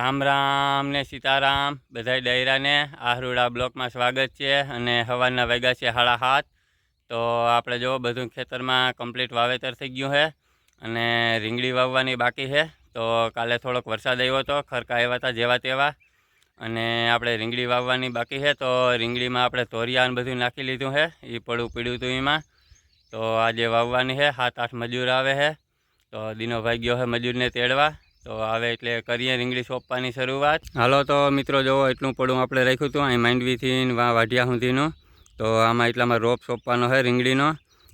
રામ રામ ને સીતારામ. બધાય ડાયરાને આહરુડા બ્લોકમાં સ્વાગત છે અને હવાના વાગ્યા છે હાળા હાથ. તો આપણે જો બધું ખેતરમાં કમ્પ્લીટ વાવેતર થઈ ગયું છે અને રીંગણી વાવવાની બાકી છે, તો કાલે થોડોક વરસાદ આવ્યો હતો ખરકા આવ્યા હતા જેવા તેવા. અને આપણે રીંગણી વાવવાની બાકી છે, તો રીંગણીમાં આપણે તોરિયા ને બધું નાખી લીધું છે એ પડું પીડ્યું હતું એમાં. તો આજે વાવવાની છે, સાત આઠ મજૂર આવે છે. તો દિનોભાઈ ગયો છે મજૂરને તેડવા. તો આવે એટલે કરીએ રીંગડી સોંપવાની શરૂઆત. હાલો તો મિત્રો, જોવો, એટલું પડું આપણે રાખ્યું હતું. અહીં માંડવીથી વા, વાઢિયા સુધીનું. તો આમાં એટલામાં રોપ સોંપવાનો છે રીંગડીનો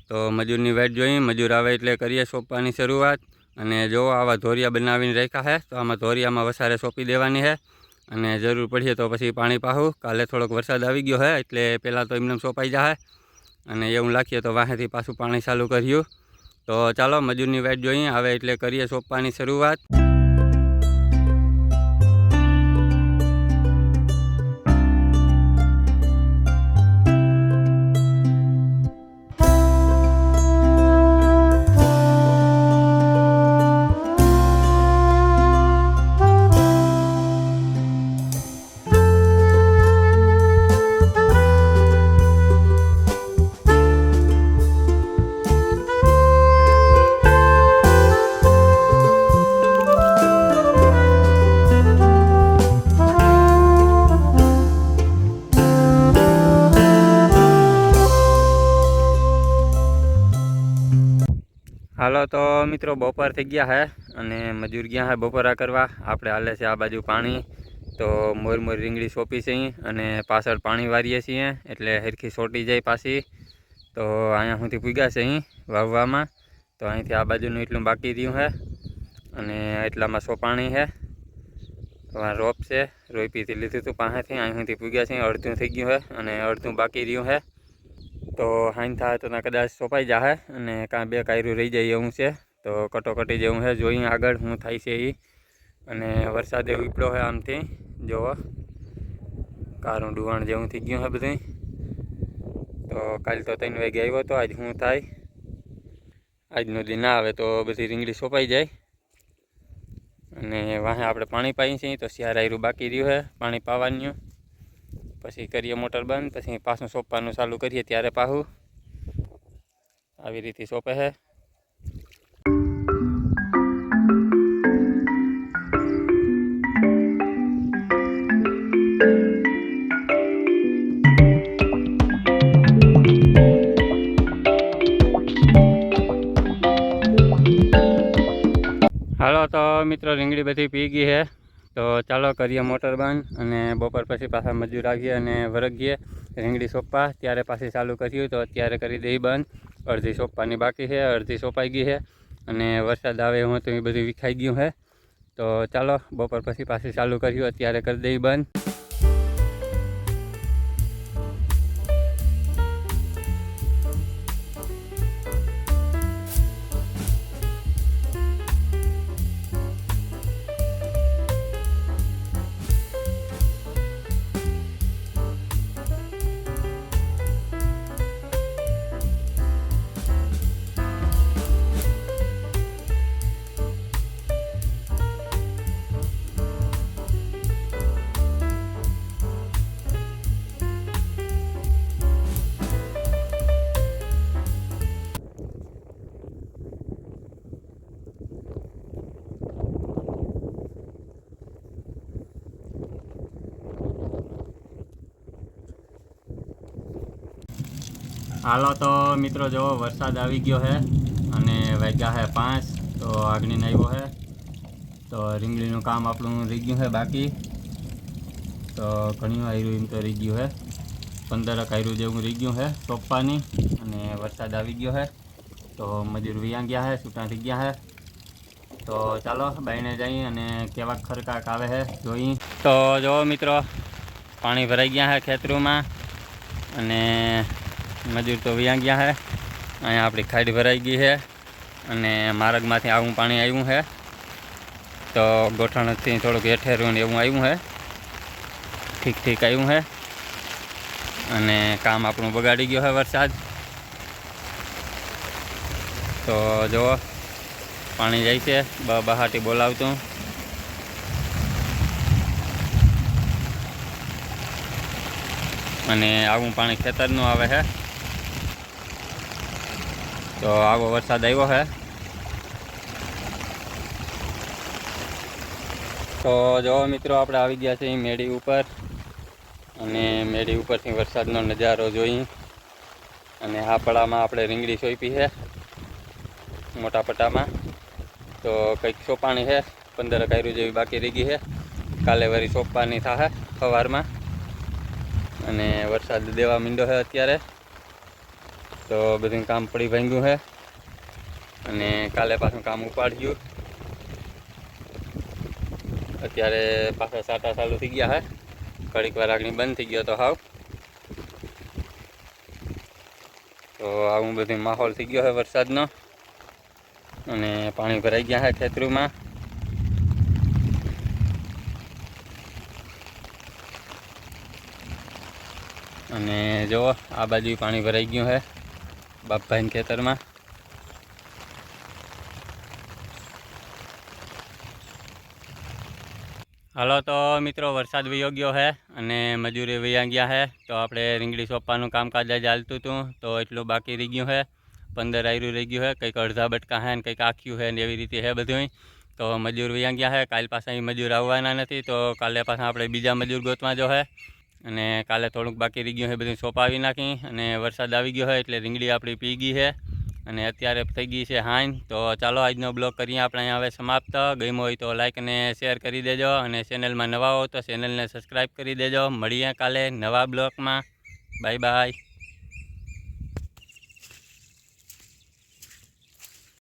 તો મજૂરની વેટ જોઈ, મજૂર આવે એટલે કરીએ સોંપવાની શરૂઆત. અને જો આવા ધોરિયા બનાવીને રાખ્યા છે. તો આમાં ધોરિયામાં વસારે સોંપી દેવાની છે. અને જરૂર પડીએ તો પછી પાણી પાહું. કાલે થોડોક વરસાદ આવી ગયો છે, એટલે પહેલાં તો એમને સોંપાઈ જાય અને એવું લાખીએ તો વાહેથી પાછું પાણી ચાલુ કર્યું. તો ચાલો મજૂરની વાટ જોઈએ. આવે એટલે કરીએ સોંપવાની શરૂઆત. હાલો તો મિત્રો બપોર થઈ ગયા હે અને મજૂર ગયા હે બપોરા કરવા. આપણે હાલે છે આ બાજુ પાણી. તો મોર મોર રીંગડી સોંપી છે અને પાછળ પાણી વારીએ છીએ એટલે હરખી સોટી જાય પાછી. તો અહીંયા સુધી પૂગ્યા છે અહીં વાવવામાં. તો અહીંથી આ બાજુનું એટલું બાકી રહ્યું છે અને એટલામાં સોપાણી છે હે. રોપ છે, રોપીથી લીધું હતું પાસેથી. અહીં સુધી પૂગ્યા છે, અડધું થઈ ગયું છે અને અડધું બાકી રહ્યું છે તો હાઈન થાય તો કદાચ સોંપાઈ જાહે અને કાં બે કાયરું રહી જાય એવું છે. તો કટોકટી જેવું છે જોઈએ આગળ શું થાય છે એ અને વરસાદ એવો ઉપડ્યો છે આમથી, જોવો. કારું ડુવાણ જેવું થઈ ગયું છે બધું તો કાલ તો ત્રણ વાગે આવ્યો તો આજ શું થાય. આજનો દી ના આવે તો બધી રીંગડી સોંપાઈ જાય. અને વાહે આપણે પાણી પાઈએ છીએ તો શિયાર આયરું બાકી રહ્યું છે, પાણી પાવાનું. પછી કરીએ મોટર બંધ, પછી પાછું સોંપવાનું ચાલુ કરીએ ત્યારે પાછું આવી રીતે સોંપે છે. હાલો, તો મિત્રો, રીંગણી બધી પી ગઈ છે. તો ચાલો કરીએ મોટર બંધ અને બપોર પછી પાછા મજૂર આવીએ અને વરગીએ રીંગડી સોંપવા. ત્યારે પાછી ચાલુ કર્યું તો અત્યારે કરી દઈ બંધ. અડધી સોંપવાની બાકી છે, અડધી સોંપાઈ ગઈ છે અને વરસાદ આવે એમાં તો એ બધું વિખાઈ ગયું છે. તો ચાલો બપોર પછી પાછી ચાલુ કર્યું, અત્યારે કરી દઈ બંધ. હાલો તો મિત્રો જો વરસાદ આવી ગયો છે અને વાગ્યા છે પાંચ, તો આગળીને આવ્યો છે તો રીંગણીનું કામ આપણું રહી ગયું છે બાકી. તો ઘણું આયરું એમ તો રહી ગયું છે પંદરક આયરું જેવું રહી ગયું છે સોંપવાની અને વરસાદ આવી ગયો છે તો મજૂર વિયા ગયા છે છૂટા થઈ ગયા છે તો ચાલો બાઈને જઈએ અને કેવા ખરકાક આવે છે જોઈ. તો જો મિત્રો, પાણી ભરાઈ ગયા છે ખેતરોમાં અને મજૂર તો વ્યાં ગયા છે અહીંયા આપણી ખાડી ભરાઈ ગઈ છે અને માર્ગમાંથી આવું પાણી આવ્યું છે તો ગોઠણથી થોડુંક હેઠેરું ને એવું આવ્યું છે ઠીક ઠીક આવ્યું છે અને કામ આપણું બગાડી ગયું હે વરસાદ. તો જુઓ પાણી જાય છે. બ બહાટી બોલાવતું. અને આવું પાણી ખેતરનું આવે છે તો આવો વરસાદ આવ્યો છે તો જો મિત્રો, આપણે આવી ગયા છીએ મેળી ઉપર. અને મેળી ઉપરથી વરસાદનો નજારો જોઈ. અને હાપડામાં આપણે રીંગણી સોંપી છે મોટા પટ્ટામાં તો કંઈક સોપાણી છે પંદર કાયરું જેવી બાકી રહી છે કાલે વળી સોંપવાની થશે સવારમાં. અને વરસાદ દેવા મીંડો છે અત્યારે. તો બધું કામ પડી ભાંગ્યું છે અને કાલે પાછું કામ ઉપાડ્યું. અત્યારે પાછા સાટા ચાલુ થઈ ગયા છે ઘડીક વાર આગળ બંધ થઈ ગયો તો હાવ. તો આવું બધું માહોલ થઈ ગયો છે વરસાદનો. અને પાણી ભરાઈ ગયા છે ખેતરોમાં. અને જો આ બાજુ પાણી ભરાઈ ગયું છે બાપભાઈના ખેતરમાં. હાલો તો મિત્રો, વરસાદ વયો ગયો છે અને મજૂરી વયા ગયા છે તો આપણે રીંગણી સોંપવાનું કામકાજ આજે ચાલતું હતું, તો એટલું બાકી રહી ગયું છે પંદર આયરું રહી ગયું છે કંઈક અડધા બટકા છે ને કંઈક આખ્યું છે ને એવી રીતે છે બધું તો મજૂર વયા ગયા છે કાલ પાસે મજૂર આવવાના નથી, તો કાલે પાછા આપણે બીજા મજૂર ગોતવા જો છે અને કાલે થોડુંક બાકી રહી ગયું છે બધું સોંપાવી નાખી અને વરસાદ આવી ગયો છે એટલે રીંગડી આપણી પી ગઈ છે અને અત્યારે થઈ ગઈ છે હાઈન તો ચાલો આજનો બ્લોગ કરીએ આપણે અહીંયા હવે સમાપ્ત. ગમ્યો હોય તો લાઇક અને શેર કરી દેજો અને ચેનલમાં નવા હો તો ચેનલને સબસ્ક્રાઈબ કરી દેજો. મળીએ કાલે નવા બ્લોગમાં. Bye bye